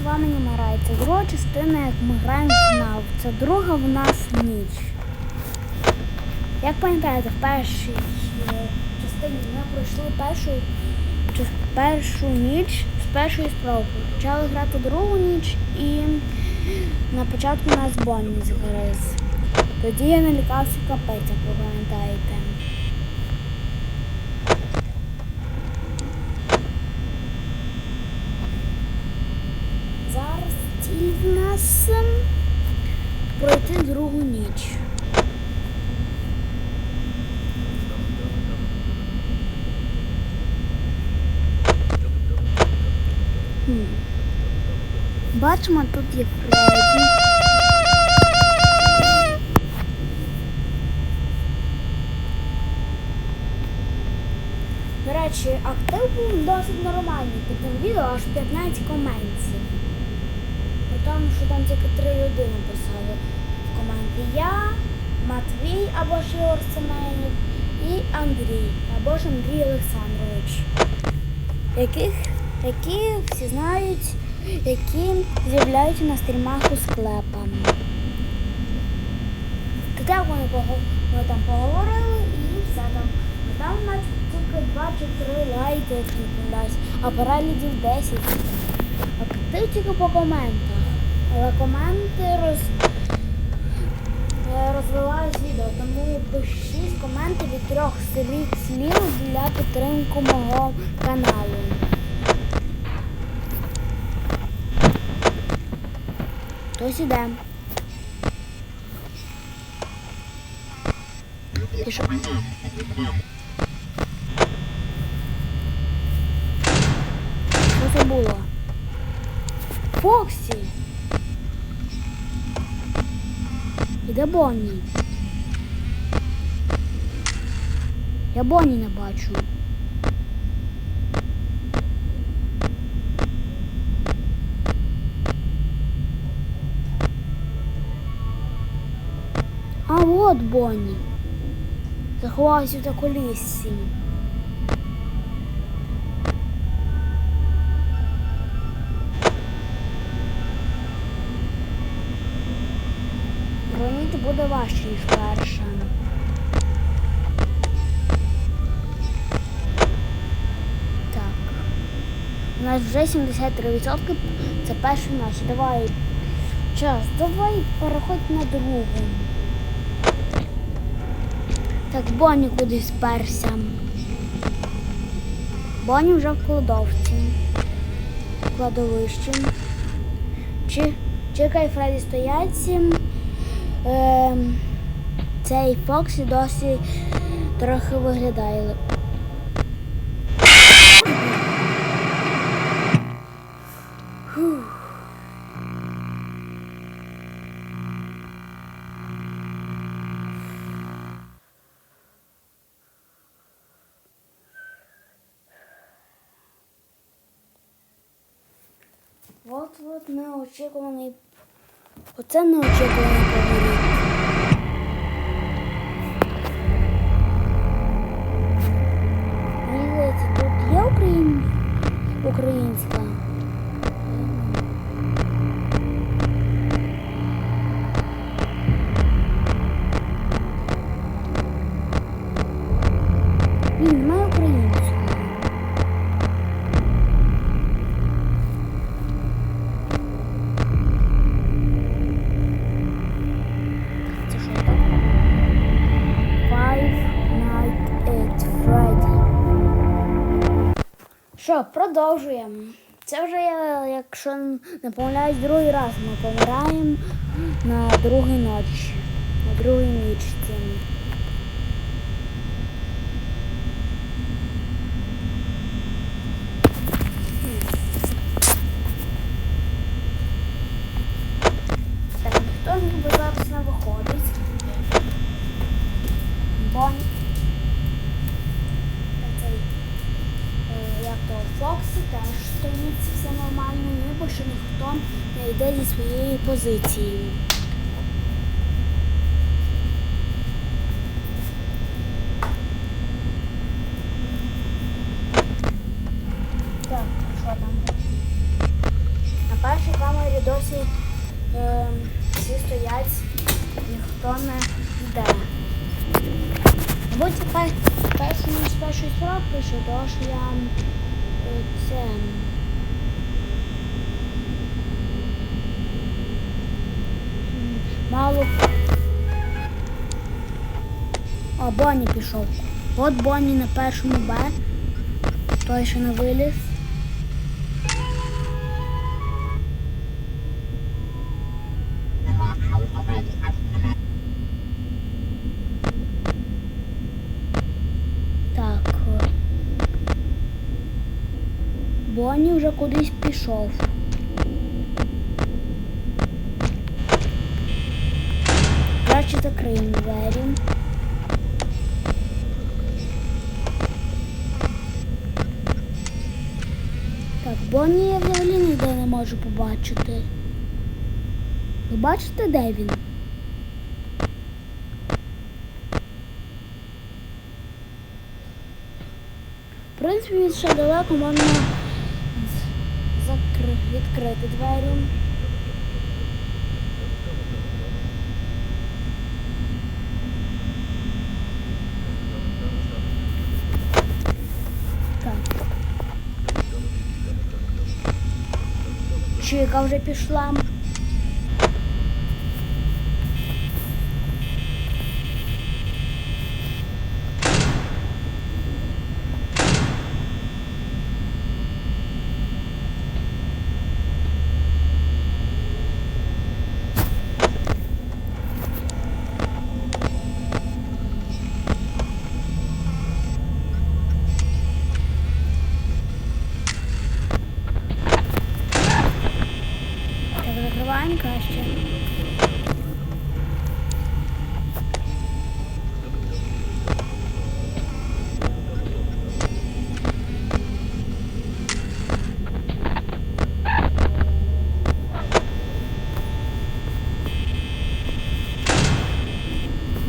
з вами Німарай. Це друга частина, як ми граємо в ФНАФ. Це друга в нас ніч. Як пам'ятаєте, в першій е, частині ми пройшли першу, першу ніч з першої спроби. Почали грати другу ніч і на початку нас Бонні згриз. Тоді я налякався капець, як ви пам'ятаєте. Зараз ціль в нас пройти другу ніч. Бачимо, тут є Фредді. До речі, актив був досить нормальний. Під тим відео аж 15 коментів. Тому, що там тільки три людини писали в коменти. Я, Матвій або ж Ігор Семенів і Андрій, або ж Андрій Олександрович. Яких, які всі знають, які з'являються на стрімах у склепах. Так вони, ми там поговорили і все там. А Там у нас тільки 2 чи 3 лайки, якщо не помиляюсь, а переглядів 10. Актив тільки по коментах. Але коменти роз... е, розвивають відео, тому пишіть коменти від трьох слів для підтримки мого каналу. Хтось іде. Пішов. Що це було? Фоксі! Іде Бонні. Я Бонні не бачу. А от Бонні. Заховався в. Броніти вже 73%. Це перший наш. Давай. Час, давай переходь на другу. Так, Бонні кудись сперся. Бонні вже в кладовці. В кладовищі. Чи, чекай, Фредді стоять. Ем, цей Фоксі досі трохи виглядає. От от неочікуваний. Оце неочікуваний поворот. Що, продовжуємо. Це вже, якщо не помиляюсь, другий раз ми помираємо на другій ночі. На другій нічці. Так, ніхто ніби зараз не виходить. Бонь. Цей, е, як то Фоксі теж стоїть все нормально, ніби що ніхто не йде зі позиції. Так, що там? На першій досі е, всі стоять, ніхто не йде. Мабуть, перший перший срок пише, тому що я е, це. О, Бонні пішов. От Бонні на першому Б. Той ще не виліз. Так. Бонні вже кудись пішов. Краще закриємо двері. Так, Бонні я взагалі ніде не можу побачити. Ви бачите, де він? В принципі, він ще далеко можна з- закри... відкрити двері. Так. Чика вже пішла. Так, закриваємо краще.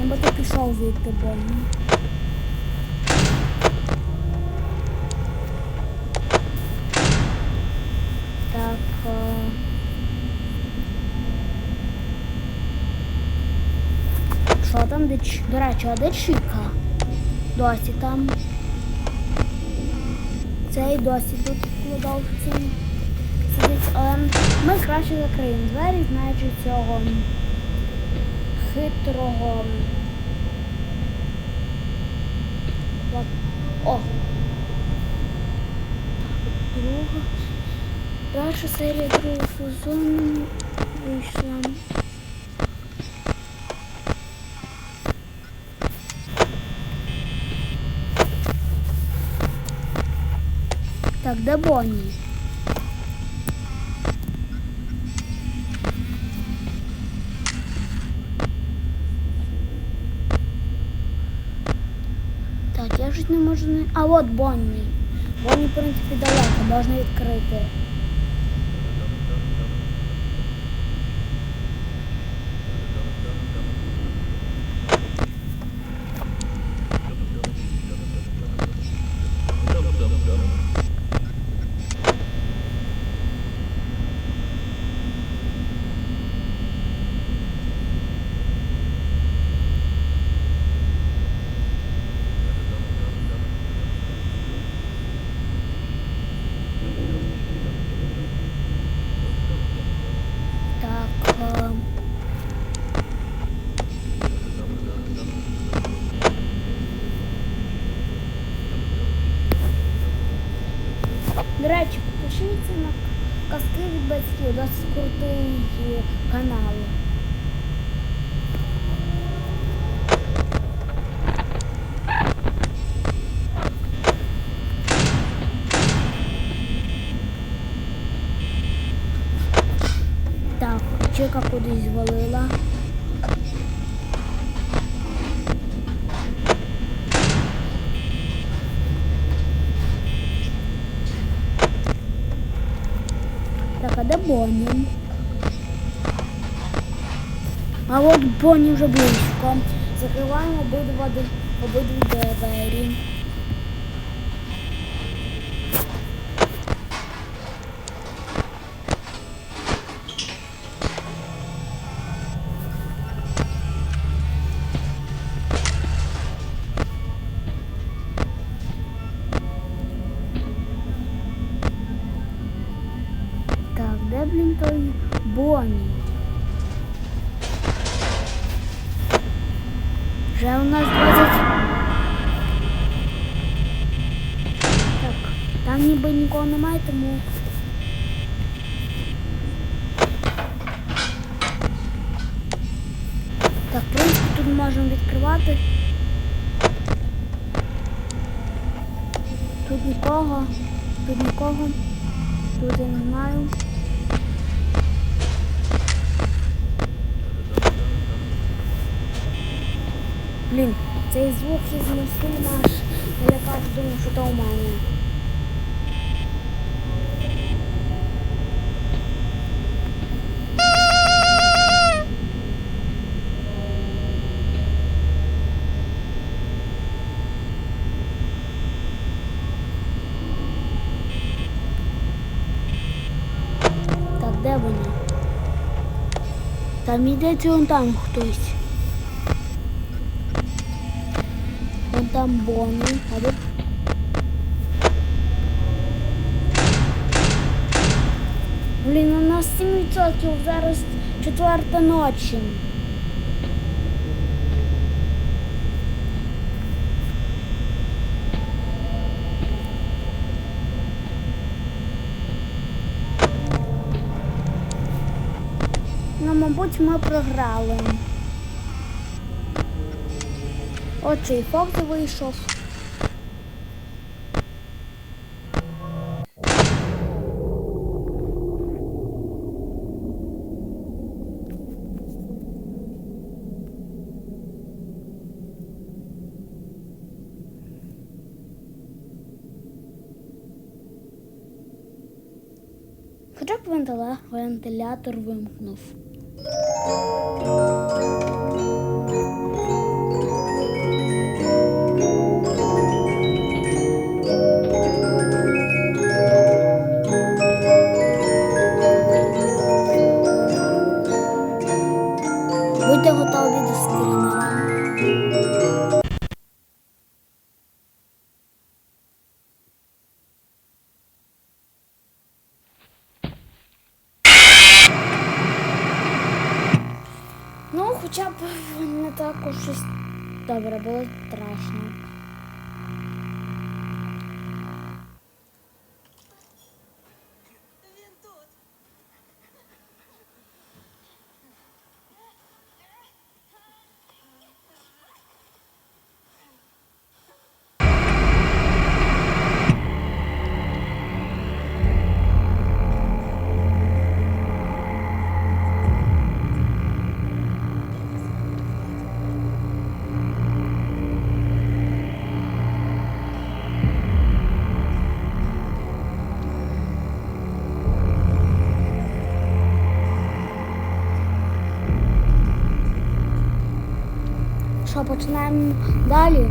Я би ти пішов звідти, Бонні. Так. е, Що там, де до речі, а? Досі там. Цей досі тут продовжується. Але ми краще закриємо двері, знаючи цього хитрого. О! Друга. Перша серія другого сезону вийшла. Так, де Бонні? Так, я ж не можу не. А от Бонні. Бонні, в принципі, далеко, можна відкрити. До речі, підпишіться на казки від батьків, досить крутий канал. А от Бонні вже близько. Закриваємо обидва обидві двері. Можемо відкривати. Тут нікого, тут нікого, тут я не знаю. Блін, цей звук із мультфільму аж налякав, думав, що то у мене. Так, де вони? Там йдеться вон там хтось. Вон там Бонні. А де? Блін, у нас 7% зараз четверта ночі. Ну, мабуть, ми програли. Отже, і Фокс вийшов. Хоча б вентилятор вимкнув. Добре було страшно. Починаємо далі?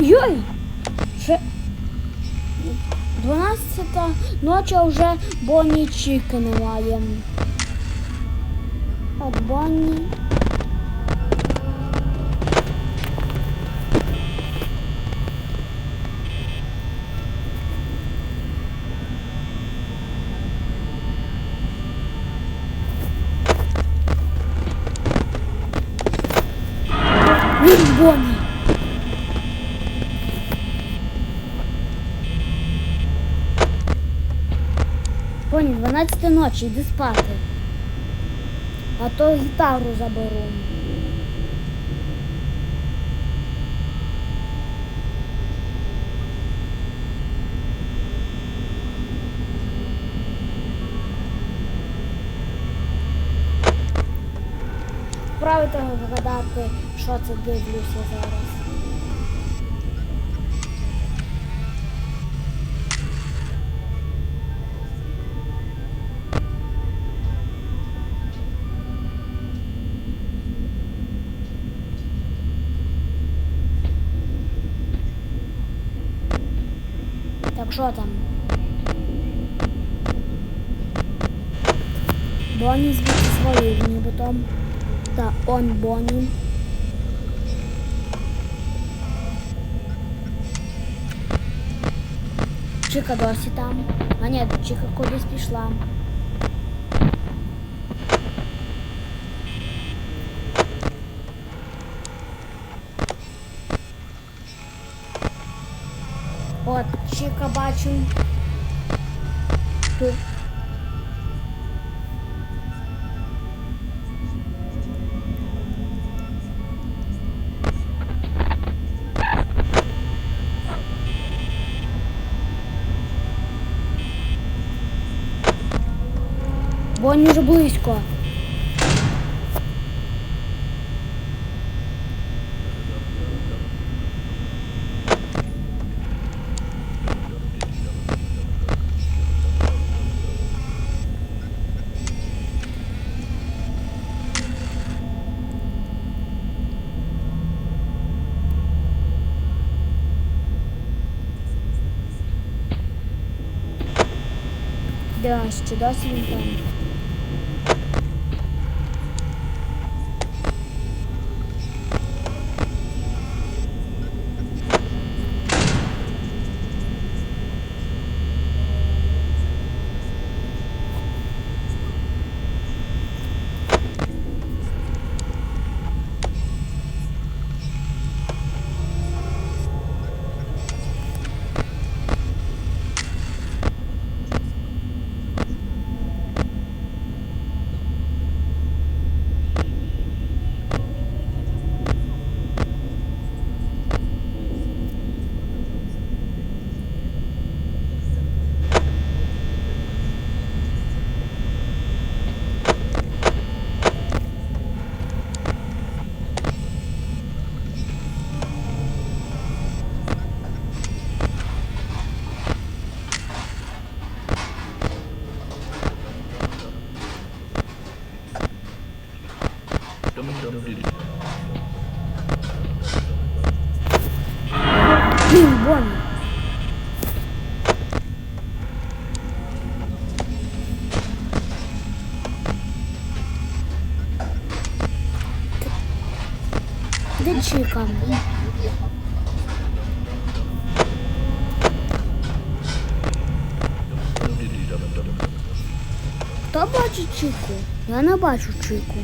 Йой! Ще 12 ночі вже Бонні Чіки немає. От Бонні. Він Бонні. Бонні, 12 ночі, йди спати. А то гітару заберу. Справити вгадати, що це дивлюся зараз. Что там? Бонні звідси не нібитом. Да, он Бонні. Чика досі там. А нет, Чика кудись пішла. Чика бачу. Тут. Бонні вже близько. Да, ще Блін, Бонні. Де Чика? Хто бачить Чику? Я не бачу Чику.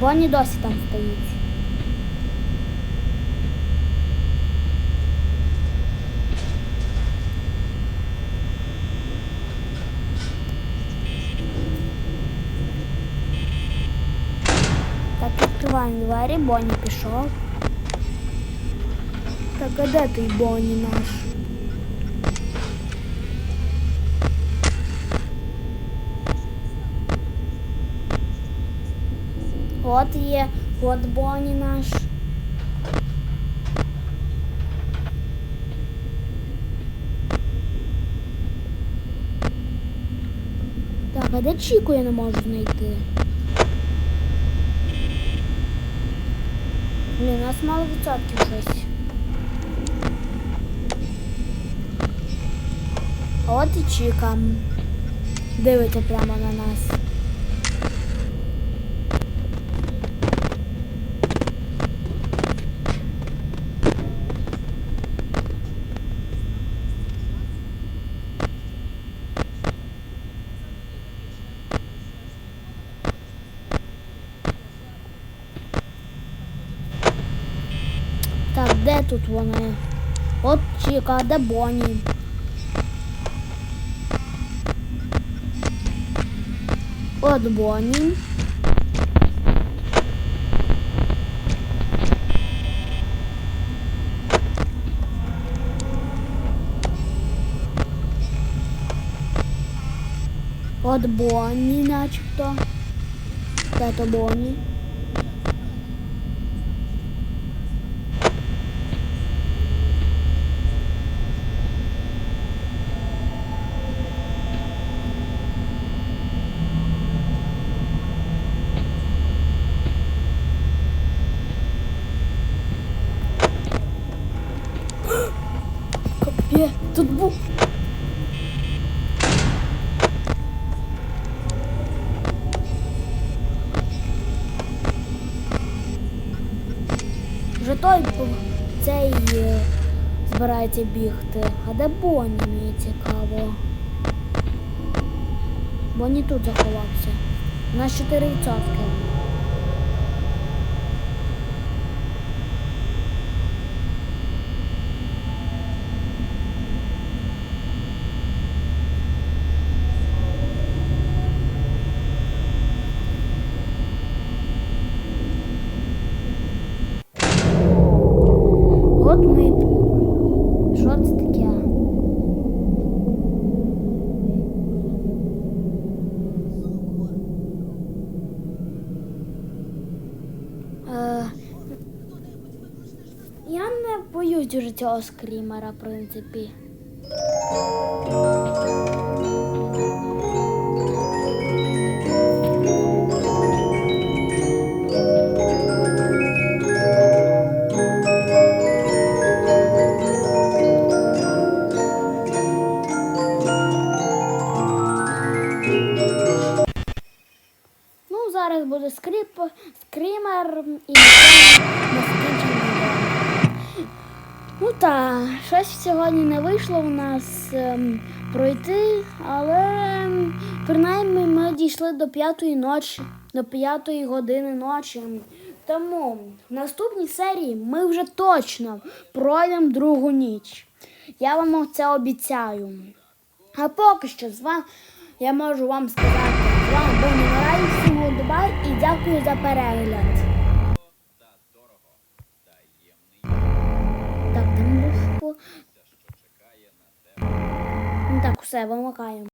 Бонні досі там стоїть. Так, відкриваємо двері, Бонні пішов. Так, а де той Бонні наш? От є, от Бонні наш. Так, а де Чіку я не можу знайти? Блін, у нас мало відсотків щось. А от і Чіка. Дивиться прямо на нас. тут вони? От Чіка, де Бонні? От Бонні. От Бонні начебто. Де то Бонні? Капець, тут був. Вже той цей е, збирається бігти. А де Бонні, мені цікаво. Бонні тут заховався. У нас 4 відсотки. Ми. Що це таке? Е, я не боюсь дуже цього скрімера, в принципі. Зараз буде скрип, скример і. Ну так, щось сьогодні не вийшло у нас ем, пройти, але ем, принаймні ми дійшли до п'ятої ночі, до п'ятої години ночі. Тому в наступній серії ми вже точно пройдемо другу ніч. Я вам це обіцяю. А поки що з вами я можу вам сказати, з вами був Немирай, Голдбай і дякую за перегляд. Так, там був. так, все, вимикаємо.